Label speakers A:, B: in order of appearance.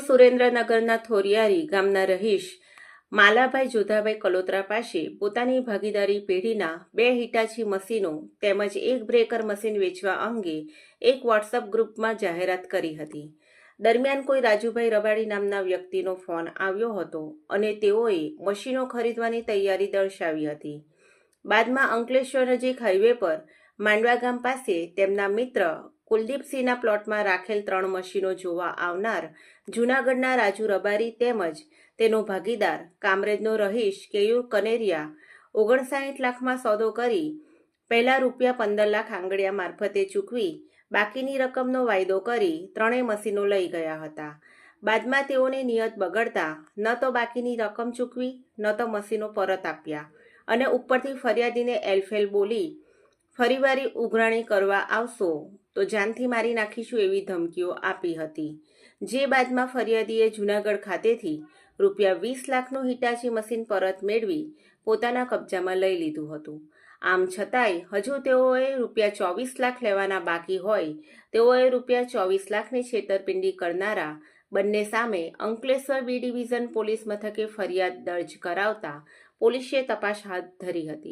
A: સુરેન્દ્રનગરના થોરિયારી ગામના રહીશ માલાભાઈ જોધાભાઈ કલોત્રા પાસે પોતાની ભાગીદારી પેઢીના બે હિટાચી મશીનો તેમજ એક બ્રેકર મશીન વેચવા અંગે એક વોટ્સઅપ ગ્રુપમાં જાહેરાત કરી હતી. દરમિયાન કોઈ રાજુભાઈ રબાડી નામના વ્યક્તિનો ફોન આવ્યો હતો અને તેઓએ મશીનો ખરીદવાની તૈયારી દર્શાવી હતી. બાદમાં અંકલેશ્વર નજીક હાઈવે પર માંડવા ગામ પાસે તેમના મિત્ર કુલદીપસિંહના પ્લોટમાં રાખેલ ત્રણ મશીનો જોવા આવનાર જૂનાગઢના રાજુ રબારી તેમજ તેનો ભાગીદાર કામરેજનો રહીશ કેયુર કનેરિયા ઓગણસાઠ લાખમાં સોદો કરી પહેલા રૂપિયા પંદર લાખ આંગળિયા મારફતે ચૂકવી બાકીની રકમનો વાયદો કરી ત્રણેય મશીનો લઈ ગયા હતા. બાદમાં તેઓને નિયત બગડતા ન તો બાકીની રકમ ચૂકવી, ન તો મશીનો પરત આપ્યા અને ઉપરથી ફરિયાદીને એલફેલ બોલી ફરીવારી ઉઘરાણી કરવા આવશો, તો જાનથી મારી નાખીશું એવી ધમકીઓ આપી હતી. જે બાદમાં ફરિયાદીએ જૂનાગઢ ખાતેથી રૂપિયા વીસ લાખનું હિટાચી મશીન પરત મેળવી પોતાના કબજામાં લઈ લીધું હતું. આમ છતાંય, હજુ તેઓએ રૂપિયા ચોવીસ લાખ લેવાના બાકી હોય, તેઓએ રૂપિયા ચોવીસ લાખની છેતરપિંડી કરનારા બંને સામે અંકલેશ્વર બી ડિવિઝન પોલીસ મથકે ફરિયાદ દર્જ કરાવતા પોલીસે તપાસ હાથ ધરી હતી.